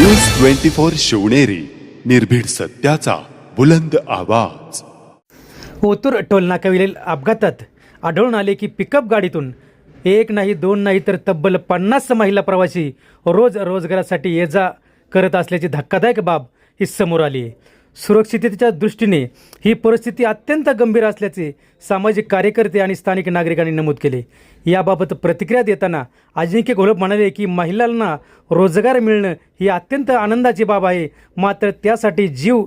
News twenty four Shivneri निर्भीड सत्याचा बुलंद आवाज. ओतूर टोलनाक्यावरील अपघातात आढळून आले की पिकअप गाडीतून एक नाही दोन नाही तर तब्बल पन्नास महिला प्रवासी रोज रोजगारासाठी ये जा करत असल्याची धक्कादायक बाब ही समोर आली आहे. सुरक्षिततेच्या दृष्टीने ही परिस्थिती अत्यंत गंभीर असल्याचे सामाजिक कार्यकर्ते आणि स्थानिक नागरिकांनी नमूद केले. याबाबत प्रतिक्रिया देताना अजिंक्य घोलप म्हणाले की महिलांना रोजगार मिळणं ही अत्यंत आनंदाची बाब आहे. मात्र त्यासाठी जीव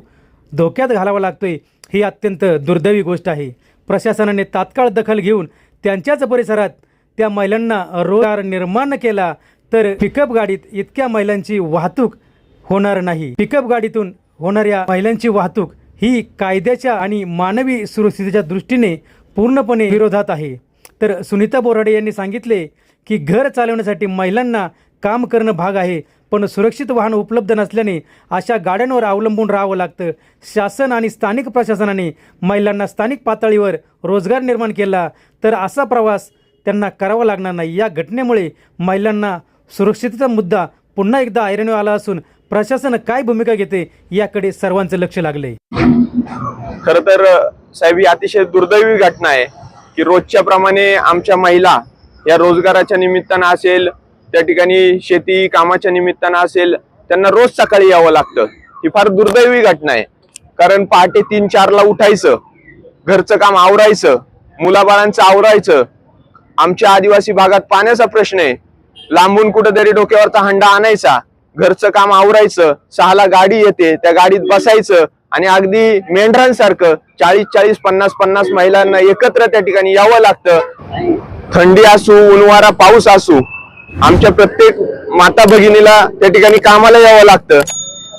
धोक्यात घालावा लागतोय ही अत्यंत दुर्दैवी गोष्ट आहे. प्रशासनाने तात्काळ दखल घेऊन त्यांच्याच परिसरात त्या महिलांना रोजगार निर्माण केला तर पिकअप गाडीत इतक्या महिलांची वाहतूक होणार नाही. पिकअप गाडीतून होणाऱ्या महिलांची वाहतूक ही कायद्याच्या आणि मानवी सुरक्षितेच्या दृष्टीने पूर्णपणे विरोधात आहे. तर सुनीता बोराडे यांनी सांगितले की घर चालवण्यासाठी महिलांना काम करणं भाग आहे पण सुरक्षित वाहन उपलब्ध नसल्याने अशा गाड्यांवर अवलंबून राहावं लागतं. शासन आणि स्थानिक प्रशासनाने महिलांना स्थानिक पातळीवर रोजगार निर्माण केला तर असा प्रवास त्यांना करावा लागणार नाही. या घटनेमुळे महिलांना सुरक्षिततेचा मुद्दा पुन्हा एकदा ऐरणीवर आला असून प्रशासन काय भूमिका घेते याकडे सर्वांचं लक्ष लागलंय खर तर साहेब ही अतिशय दुर्दैवी घटना आहे की रोजच्या प्रमाणे आमच्या महिला या रोजगाराच्या निमित्तानं असेल त्या ठिकाणी शेती कामाच्या निमित्तानं असेल त्यांना रोज सकाळी यावं लागतं. ही फार दुर्दैवी घटना आहे. कारण पहाटे तीन चारला उठायचं घरचं काम आवरायचं मुलाबाळांचं आवरायचं आमच्या आदिवासी भागात पाण्याचा प्रश्न आहे. लांबून कुठेतरी डोक्यावरचा हंडा आणायचा घरचं काम आवरायचं सहाला गाडी येते त्या गाडीत बसायचं आणि अगदी मेंढरांसारखं चाळीस चाळीस पन्नास पन्नास महिलांना एकत्र त्या ठिकाणी यावं लागतं. थंडी असू उन्हाळा पाऊस असू आमच्या प्रत्येक माता भगिनीला त्या ठिकाणी कामाला यावं लागतं.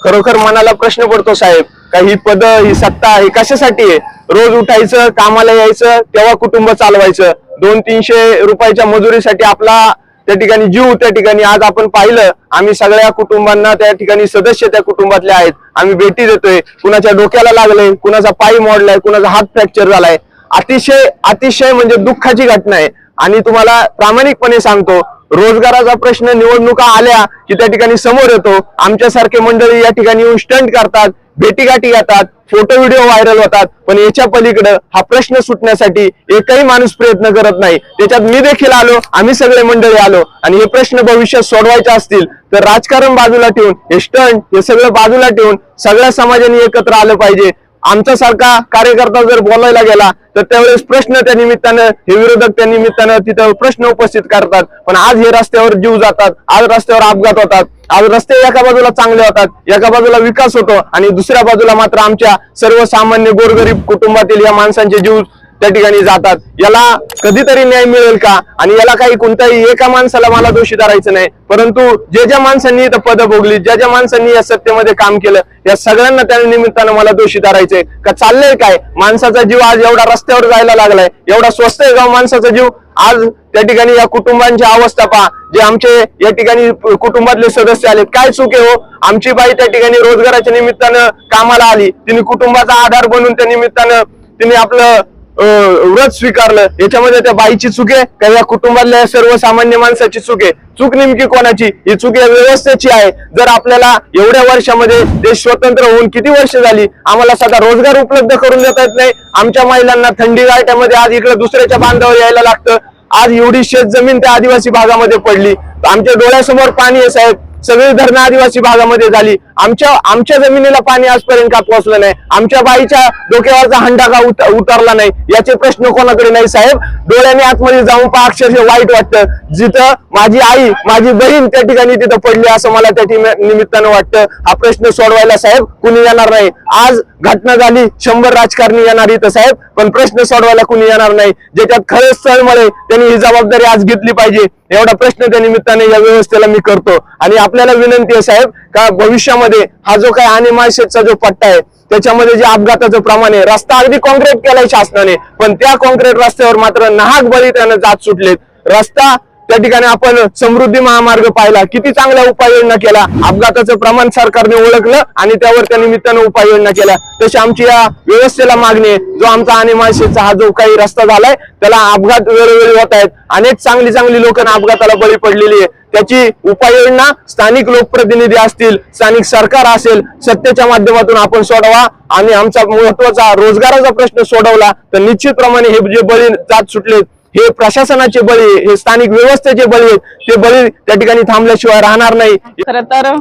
खरोखर मनाला प्रश्न पडतो साहेब का ही पद ही सत्ता ही कशासाठी आहे? रोज उठायचं कामाला यायचं तेव्हा कुटुंब चालवायचं. दोन तीनशे रुपयाच्या मजुरीसाठी आपला त्या ठिकाणी जीव त्या ठिकाणी आज आपण पाहिलं आम्ही सगळ्या कुटुंबांना त्या ठिकाणी सदस्य त्या कुटुंबातले आहेत. आम्ही भेटी देतोय. कुणाच्या डोक्याला लागलंय कुणाचा पाय मोडलाय कुणाचा हात फ्रॅक्चर झालाय. अतिशय अतिशय म्हणजे दुःखाची घटना आहे. आणि तुम्हाला प्रामाणिकपणे सांगतो रोजगाराचा प्रश्न निवडणुका आल्या की त्या ठिकाणी समोर येतो. आमच्यासारखे मंडळी या ठिकाणी येऊन स्टंट करतात भेटीगाठी घेतात फोटो व्हिडिओ व्हायरल होतात. पण याच्या पलीकडे हा प्रश्न सुटण्यासाठी एकही माणूस प्रयत्न करत नाही. त्याच्यात मी देखील आलो आम्ही सगळे मंडळी आलो आणि हे प्रश्न भविष्यात सोडवायचे असतील तर राजकारण बाजूला ठेवून हे स्टंट हे सगळं बाजूला ठेवून सगळ्या समाजाने एकत्र आलं पाहिजे. आमच्यासारखा सारखा कार्यकर्ता जर बोलायला गेला तर त्यावेळेस प्रश्न त्या निमित्तानं हे विरोधक त्या निमित्तानं तिथं प्रश्न उपस्थित करतात. पण आज हे रस्त्यावर जीव जातात आज रस्त्यावर अपघात होतात आज रस्ते एका बाजूला चांगले होतात एका बाजूला विकास होतो आणि दुसऱ्या बाजूला मात्र आमच्या सर्वसामान्य गोरगरीब कुटुंबातील या माणसांचे जीव त्या ठिकाणी जातात. याला कधीतरी न्याय मिळेल का? आणि याला काही कोणत्याही एका माणसाला मला दोषी धरायचं नाही. परंतु जे ज्या माणसांनी इथं पद भोगली ज्या ज्या माणसांनी या सत्तेमध्ये काम केलं या सगळ्यांना त्या निमित्तानं मला दोषी धरायचंय. का चाललंय काय? माणसाचा जीव आज एवढा रस्त्यावर जायला लागलाय. एवढा स्वस्त आहे का माणसाचा जीव? आज त्या ठिकाणी या कुटुंबांची अवस्था पहा. जे आमचे या ठिकाणी कुटुंबातले सदस्य आले काय चुके आहे हो? आमची बाई त्या ठिकाणी रोजगाराच्या निमित्तानं कामाला आली. तिने कुटुंबाचा आधार बनून त्या निमित्तानं तिने आपलं व्रत स्वीकारलं. याच्यामध्ये त्या बाईची चूक आहे का? या कुटुंबातल्या सर्वसामान्य माणसाची चूक आहे? चूक नेमकी कोणाची? ही चूक या व्यवस्थेची आहे. जर आपल्याला एवढ्या वर्षामध्ये देश स्वतंत्र होऊन किती वर्ष झाली? आम्हाला सध्या रोजगार उपलब्ध करून देता येत नाही. आमच्या महिलांना थंडी गाठ्यामध्ये आज इकडे दुसऱ्याच्या बांधावर यायला लागतं. आज एवढी शेत जमीन त्या आदिवासी भागामध्ये पडली. आमच्या डोळ्यासमोर पाणी आहे साहेब. सगळी धरणं आदिवासी भागामध्ये झाली. आमच्या आमच्या जमिनीला पाणी आजपर्यंत का पोहोचलं नाही? आमच्या बाईच्या डोक्यावरचा हंडा का उत- उतरला नाही? याचे प्रश्न कोणाकडे नाही साहेब? डोळ्याने आतमध्ये जाऊन पहा अक्षरशः वाईट वाटतं. जिथं माझी आई माझी बहीण त्या ठिकाणी तिथं पडली असं मला त्या निमित्तानं वाटतं. हा प्रश्न सोडवायला साहेब कुणी येणार नाही. आज घटना झाली शंभर राजकारणी येणार इथं साहेब. पण प्रश्न सोडवायला कुणी येणार नाही. ज्याच्यात खरंच स्थळमुळे त्यांनी ही जबाबदारी आज घेतली पाहिजे. एवढा प्रश्न त्या निमित्ताने या व्यवस्थेला मी करतो. आणि आपल्याला विनंती आहे साहेब का भविष्यामध्ये हा जो काय अनिमाशेचा जो पट्टा आहे त्याच्यामध्ये जे अपघाताचं प्रमाण आहे रस्ता अगदी कॉन्क्रीट केलाय शासनाने पण त्या कॉन्क्रीट रस्त्यावर मात्र नाहक बळी त्यानं जात सुटलेत. रस्ता त्या ठिकाणी आपण समृद्धी महामार्ग पाहिला. किती चांगल्या उपाययोजना केल्या. अपघाताचं प्रमाण सरकारने ओळखलं आणि त्यावर त्या निमित्तानं उपाययोजना केल्या. तशी आमची या व्यवस्थेला मागणी आहे. जो आमचा आणीमाळशेचा हा जो काही रस्ता झालाय त्याला अपघात वेळोवेळी होत आहेत. अनेक चांगली चांगली लोकांना अपघाताला बळी पडलेली आहे. त्याची उपाययोजना स्थानिक लोकप्रतिनिधी असतील स्थानिक सरकार असेल सत्तेच्या माध्यमातून आपण सोडवा आणि आमचा महत्त्वाचा रोजगाराचा प्रश्न सोडवला तर निश्चितप्रमाणे हे जे बळी जात सुटले हे प्रशासनाचे बळी हे स्थानिक व्यवस्थेचे बळी आहेत. ते बळी त्या ठिकाणी थांबल्याशिवाय राहणार नाही. खर तर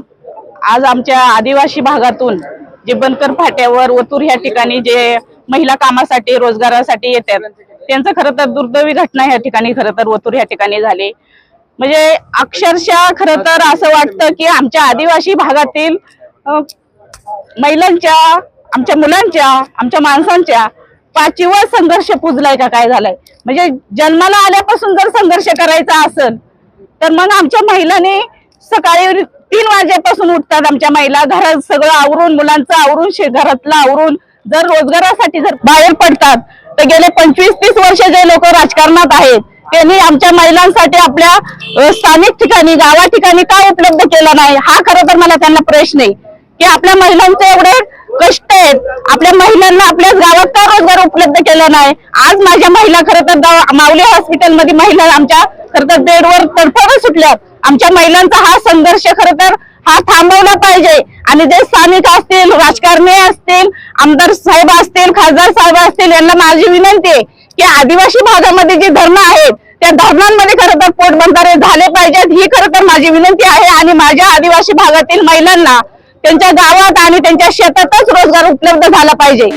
आज आमच्या आदिवासी भागातून जे बनकर फाट्यावर ओतूर ह्या ठिकाणी जे महिला कामासाठी रोजगारासाठी येतात त्यांचं खरं तर दुर्दैवी घटना ह्या ठिकाणी खरं तर ओतूर ह्या ठिकाणी झाली. म्हणजे अक्षरशः खरं तर असं वाटतं की आमच्या आदिवासी भागातील महिलांच्या आमच्या मुलांच्या आमच्या माणसांच्या पाचीवर संघर्ष पुजलाय का काय झालाय? म्हणजे जन्माला आल्यापासून जर संघर्ष करायचा असेल तर मग आमच्या महिलांनी सकाळी तीन वाजेपासून उठतात आमच्या महिला. घरात सगळं आवरून मुलांचं आवरून शेजारातलं घरातलं आवरून जर रोजगारासाठी जर बाहेर पडतात तर गेले पंचवीस तीस वर्ष जे लोक राजकारणात आहेत त्यांनी आमच्या महिलांसाठी आपल्या स्थानिक ठिकाणी गावा ठिकाणी काय उपलब्ध केलं नाही? हा खरं तर मला त्यांना प्रश्न आहे. की आपल्या महिलांचे एवढे कष्ट आहेत. आपल्या महिलांना आपल्याच गावात का रोजगार उपलब्ध केला नाही? आज माझ्या महिला खरं तर माऊली हॉस्पिटलमध्ये महिला आमच्या खरं तर बेडवर तडफड सुटल्यात. आमच्या महिलांचा हा संघर्ष खरं तर हा थांबवला पाहिजे. आणि जे स्थानिक असतील राजकारणी असतील आमदार साहेब असतील खासदार साहेब असतील यांना माझी विनंती आहे की आदिवासी भागामध्ये जे धरणं आहेत त्या धरणांमध्ये खरं तर पोटबंधारे झाले पाहिजेत. ही खरं तर माझी विनंती आहे. आणि माझ्या आदिवासी भागातील महिलांना त्यांच्या गावात आणि त्यांच्या शेतातच रोजगार उपलब्ध झाला पाहिजे.